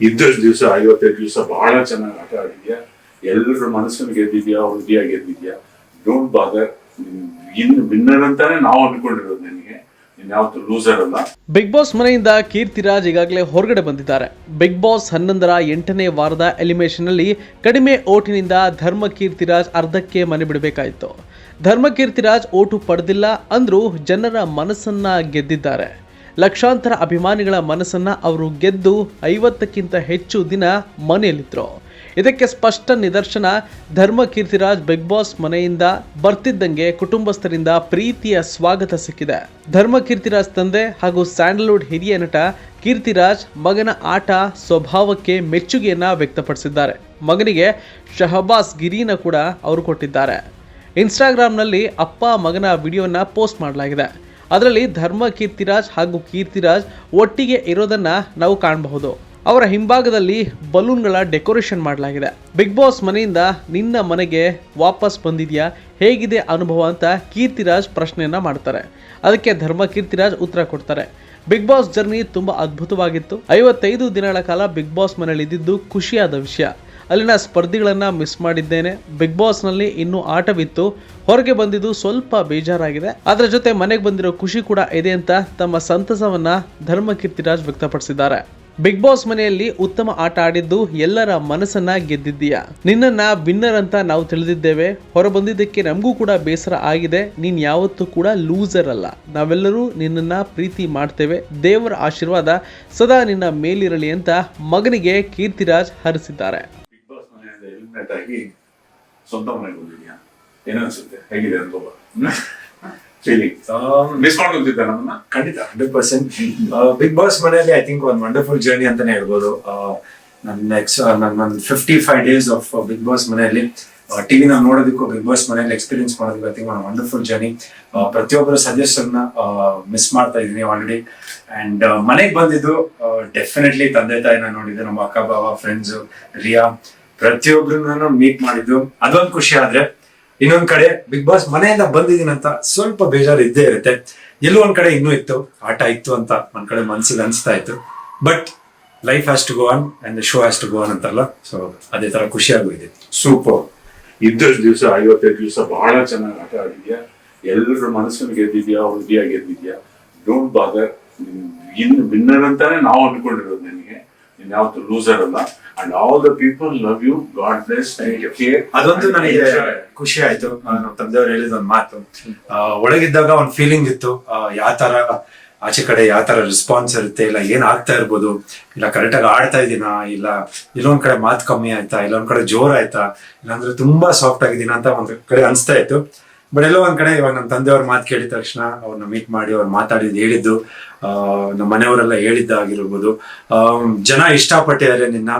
ಇದ್ದಷ್ಟು ದಿವಸ, ಐವತ್ತೈದು ದಿವಸ ಬಹಳ ಚೆನ್ನಾಗಿ ಆಟ ಆಡಿದ್ಯಾ? ಎಲ್ಲರ ಮನಸ್ಸನ್ನು ಗೆದ್ದಿದ್ಯಾ? ಹೃದಯ ಗೆದ್ದಿದ್ಯಾ? ಡೋಂಟ್ ಬಾದರ್ ಇನ್ನು ವಿನ್ನರ್ ಅಂತಾನೆ ನಾವು ಅನ್ಕೊಂಡಿರೋದು ನಿನಗೆ ಅಲ್ಲ. ಬಿಗ್ ಬಾಸ್ ಮನೆಯಿಂದ ಕೀರ್ತಿರಾಜ್ ಈಗಾಗಲೇ ಹೊರಗಡೆ ಬಂದಿದ್ದಾರೆ. ಬಿಗ್ ಬಾಸ್ ಹನ್ನೊಂದರ ಎಂಟನೇ ವಾರದ ಎಲಿಮೇಷನ್ ಅಲ್ಲಿ ಕಡಿಮೆ ಓಟಿನಿಂದ ಧರ್ಮ ಕೀರ್ತಿರಾಜ್ ಅರ್ಧಕ್ಕೆ ಮನೆ ಬಿಡಬೇಕಾಯಿತು. ಧರ್ಮ ಕೀರ್ತಿರಾಜ್ ಓಟು ಪಡೆದಿಲ್ಲ ಅಂದ್ರೂ ಜನರ ಮನಸ್ಸನ್ನ ಗೆದ್ದಿದ್ದಾರೆ. ಲಕ್ಷಾಂತರ ಅಭಿಮಾನಿಗಳ ಮನಸ್ಸನ್ನು ಅವರು ಗೆದ್ದು ಐವತ್ತಕ್ಕಿಂತ ಹೆಚ್ಚು ದಿನ ಮನೆಯಲ್ಲಿದ್ದರು ಇದಕ್ಕೆ ಸ್ಪಷ್ಟ ನಿದರ್ಶನ ಧರ್ಮ ಕೀರ್ತಿರಾಜ್ ಬಿಗ್ ಬಾಸ್ ಮನೆಯಿಂದ ಬರ್ತಿದ್ದಂಗೆ ಕುಟುಂಬಸ್ಥರಿಂದ ಪ್ರೀತಿಯ ಸ್ವಾಗತ ಸಿಕ್ಕಿದೆ. ಧರ್ಮ ಕೀರ್ತಿರಾಜ್ ತಂದೆ ಹಾಗೂ ಸ್ಯಾಂಡಲ್ವುಡ್ ಹಿರಿಯ ನಟ ಕೀರ್ತಿರಾಜ್ ಮಗನ ಆಟ ಸ್ವಭಾವಕ್ಕೆ ಮೆಚ್ಚುಗೆಯನ್ನ ವ್ಯಕ್ತಪಡಿಸಿದ್ದಾರೆ. ಮಗನಿಗೆ ಶಹಬಾಸ್ ಗಿರಿನ ಕೂಡ ಅವರು ಕೊಟ್ಟಿದ್ದಾರೆ. ಇನ್ಸ್ಟಾಗ್ರಾಮ್ನಲ್ಲಿ ಅಪ್ಪ ಮಗನ ವಿಡಿಯೋನ ಪೋಸ್ಟ್ ಮಾಡಲಾಗಿದೆ. ಅದರಲ್ಲಿ ಧರ್ಮ, ಕೀರ್ತಿರಾಜ್ ಹಾಗೂ ಕೀರ್ತಿರಾಜ್ ಒಟ್ಟಿಗೆ ಇರೋದನ್ನ ನಾವು ಕಾಣಬಹುದು. ಅವರ ಹಿಂಭಾಗದಲ್ಲಿ ಬಲೂನ್ಗಳ ಡೆಕೋರೇಷನ್ ಮಾಡಲಾಗಿದೆ. ಬಿಗ್ ಬಾಸ್ ಮನೆಯಿಂದ ನಿನ್ನ ಮನೆಗೆ ವಾಪಸ್ ಬಂದಿದೆಯಾ? ಹೇಗಿದೆ ಅನುಭವ ಅಂತ ಕೀರ್ತಿರಾಜ್ ಪ್ರಶ್ನೆಯನ್ನ ಮಾಡ್ತಾರೆ. ಅದಕ್ಕೆ ಧರ್ಮ, ಕೀರ್ತಿರಾಜ್ ಉತ್ತರ ಕೊಡ್ತಾರೆ. ಬಿಗ್ ಬಾಸ್ ಜರ್ನಿ ತುಂಬಾ ಅದ್ಭುತವಾಗಿತ್ತು. ಐವತ್ತೈದು ದಿನಗಳ ಕಾಲ ಬಿಗ್ ಬಾಸ್ ಮನೆಯಲ್ಲಿ ಇದ್ದಿದ್ದು ಖುಷಿಯಾದ ವಿಷಯ. ಅಲ್ಲಿನ ಸ್ಪರ್ಧಿಗಳನ್ನು ಮಿಸ್ ಮಾಡಿದ್ದೇನೆ. ಬಿಗ್ ಬಾಸ್ನಲ್ಲಿ ಇನ್ನೂ ಆಟವಿತ್ತು. ಹೊರಗೆ ಬಂದಿದ್ದು ಸ್ವಲ್ಪ ಬೇಜಾರಾಗಿದೆ. ಅದರ ಜೊತೆ ಮನೆಗೆ ಬಂದಿರೋ ಖುಷಿ ಕೂಡ ಇದೆ ಅಂತ ತಮ್ಮ ಸಂತಸವನ್ನ ಧರ್ಮ ಕೀರ್ತಿರಾಜ್ ವ್ಯಕ್ತಪಡಿಸಿದ್ದಾರೆ. ಬಿಗ್ ಬಾಸ್ ಮನೆಯಲ್ಲಿ ಉತ್ತಮ ಆಟ ಆಡಿದ್ದು ಎಲ್ಲರ ಮನಸ್ಸನ್ನ ಗೆದ್ದಿದ್ದೀಯಾ? ನಿನ್ನನ್ನ ವಿನ್ನರ್ ಅಂತ ನಾವು ತಿಳಿದಿದ್ದೇವೆ. ಹೊರ ಬಂದಿದ್ದಕ್ಕೆ ನಮಗೂ ಕೂಡ ಬೇಸರ ಆಗಿದೆ. ನೀನ್ ಯಾವತ್ತೂ ಕೂಡ ಲೂಸರ್ ಅಲ್ಲ. ನಾವೆಲ್ಲರೂ ನಿನ್ನನ್ನ ಪ್ರೀತಿ ಮಾಡ್ತೇವೆ. ದೇವರ ಆಶೀರ್ವಾದ ಸದಾ ನಿನ್ನ ಮೇಲಿರಲಿ ಅಂತ ಮಗನಿಗೆ ಕೀರ್ತಿರಾಜ್ ಹರಿಸಿದ್ದಾರೆ. ಆಗಿ ಸ್ವಂತ ಮನೆಗೆ ಬಂದಿದ್ಯಾ ಏನನ್ಸುತ್ತೆ ಹೇಗಿದೆ ಅನುಭವ ಮಿಸ್ ನಮ್ಮನ್ನ? ಖಂಡಿತ. ಹಂಡ್ರೆಡ್ ಪರ್ಸೆಂಟ್ ಬಿಗ್ ಬಾಸ್ ಮನೆಯಲ್ಲಿ ಐ ಥಿಂಕ್ ಒಂದು ವಂಡರ್ಫುಲ್ ಜರ್ನಿ ಅಂತಾನೆ ಹೇಳ್ಬೋದು. ನನ್ನ ನೆಕ್ಸ್ಟ್ ನನ್ನ fifty five days of Bigg Boss ಮನೆಯಲ್ಲಿ ಟಿವಿನ ನಾವು ನೋಡೋದಕ್ಕೂ ಬಿಗ್ ಬಾಸ್ ಮನೆಯಲ್ಲಿ ಎಕ್ಸ್ಪೀರಿಯನ್ಸ್ ಮಾಡೋದಕ್ಕೂ ಐ ಒಂದು ವಂಡರ್ಫುಲ್ ಜರ್ನಿ ಪ್ರತಿಯೊಬ್ಬರ ಸಜೆಷನ್ ಮಿಸ್ ಮಾಡ್ತಾ ಇದ್ದೀನಿ ಆಲ್ರೆಡಿ ಅಂಡ್ ಮನೆಗೆ ಬಂದಿದ್ದು ಡೆಫಿನೆಟ್ಲಿ ತಂದೆ ತಾಯಿನ ನೋಡಿದ್ದೆ ನಮ್ಮ ಅಕ್ಕ ಬಾಬಾ ಫ್ರೆಂಡ್ಸ್ ರಿಯಾ. ಪ್ರತಿಯೊಬ್ಬರನ್ನ ಮೀಟ್ ಮಾಡಿದ್ದು. ಅದೊಂದು ಖುಷಿ ಆದ್ರೆ ಇನ್ನೊಂದ್ ಕಡೆ ಬಿಗ್ ಬಾಸ್ ಮನೆಯಿಂದ ಬಂದಿದ್ದೀನಿ ಅಂತ ಸ್ವಲ್ಪ ಬೇಜಾರು ಇದ್ದೇ ಇರುತ್ತೆ. ಎಲ್ಲೋ ಒಂದ್ ಕಡೆ ಇನ್ನೂ ಇತ್ತು, ಆಟ ಇತ್ತು ಅಂತ ಒಂದ್ ಕಡೆ ಮನ್ಸಿಗೆ ಅನ್ಸ್ತಾ ಇತ್ತು. But life has to go on and show has to go on ಅಂತಲ್ಲ ಸೊ ಅದೇ ತರ ಖುಷಿಯಾಗೂ ಇದೆ ಸೂಪರ್ ಇದ್ದಷ್ಟು ದಿವಸ, ಐವತ್ತೈದು ದಿವಸ ಬಹಳ ಚೆನ್ನಾಗಿ ಆಟ ಆಡಿದ್ಯಾ? ಎಲ್ಲರ ಮನಸ್ಸನ್ನು ಗೆದ್ದಿದ್ಯಾ? ಹೃದಯ ಗೆದ್ದಿದ್ಯಾ? ಡೋಂಟ್ ಬಾದರ್ ಇನ್ನು ವಿನ್ನರ್ ಅಂತಾನೆ ನಾವು ಅನ್ಕೊಂಡಿರೋದು ನಿನಗೆ ನೀನ್ ಯಾವತ್ತು ಲೂಸರ್ ಅಲ್ಲ. And all the people love you God bless ಅದೊಂದು ನನಗೆ ಖುಷಿ ಆಯ್ತು. ನಮ್ಮ ತಂದೆಯವರು ಹೇಳಿದ ಒಂದು ಮಾತು ಒಳಗಿದ್ದಾಗ ಒಂದ್ ಫೀಲಿಂಗ್ ಇತ್ತು. ಯಾವ ತರ ಆಚೆ ಕಡೆ ಯಾವ ತರ ರೆಸ್ಪಾನ್ಸ್ ಇರುತ್ತೆ ಇಲ್ಲ ಏನ್ ಆಗ್ತಾ ಇರ್ಬೋದು ಇಲ್ಲ ಕರೆಕ್ಟ್ ಆಗಿ ಆಡ್ತಾ ಇದೀನಾ ಇಲ್ಲ ಇಲ್ಲೊಂದ್ ಕಡೆ ಮಾತು ಕಮ್ಮಿ ಆಯ್ತಾ ಇಲ್ಲೊಂದ್ ಕಡೆ ಜೋರ್ ಆಯ್ತಾ ಇಲ್ಲಾಂದ್ರೆ ತುಂಬಾ ಸಾಫ್ಟ್ ಆಗಿದ್ದೀನ ಅಂತ ಒಂದ್ ಕಡೆ ಅನ್ಸ್ತಾ ಇತ್ತು. ಬಟ್ ಎಲ್ಲೋ ಒಂದ್ ಕಡೆ ಇವಾಗ ನಮ್ಮ ತಂದೆಯವ್ರ ಮಾತು ಕೇಳಿದ ತಕ್ಷಣ ಅವ್ರನ್ನ ಮೀಟ್ ಮಾಡಿ ಅವ್ರು ಮಾತಾಡಿದ್ ಹೇಳಿದ್ದು ಆ, ನಮ್ಮ ಮನೆಯವರೆಲ್ಲ ಹೇಳಿದ್ದಾಗಿರ್ಬೋದು ಆ, ಜನ ಇಷ್ಟಪಟ್ಟಿದ್ದಾರೆ ನಿನ್ನ.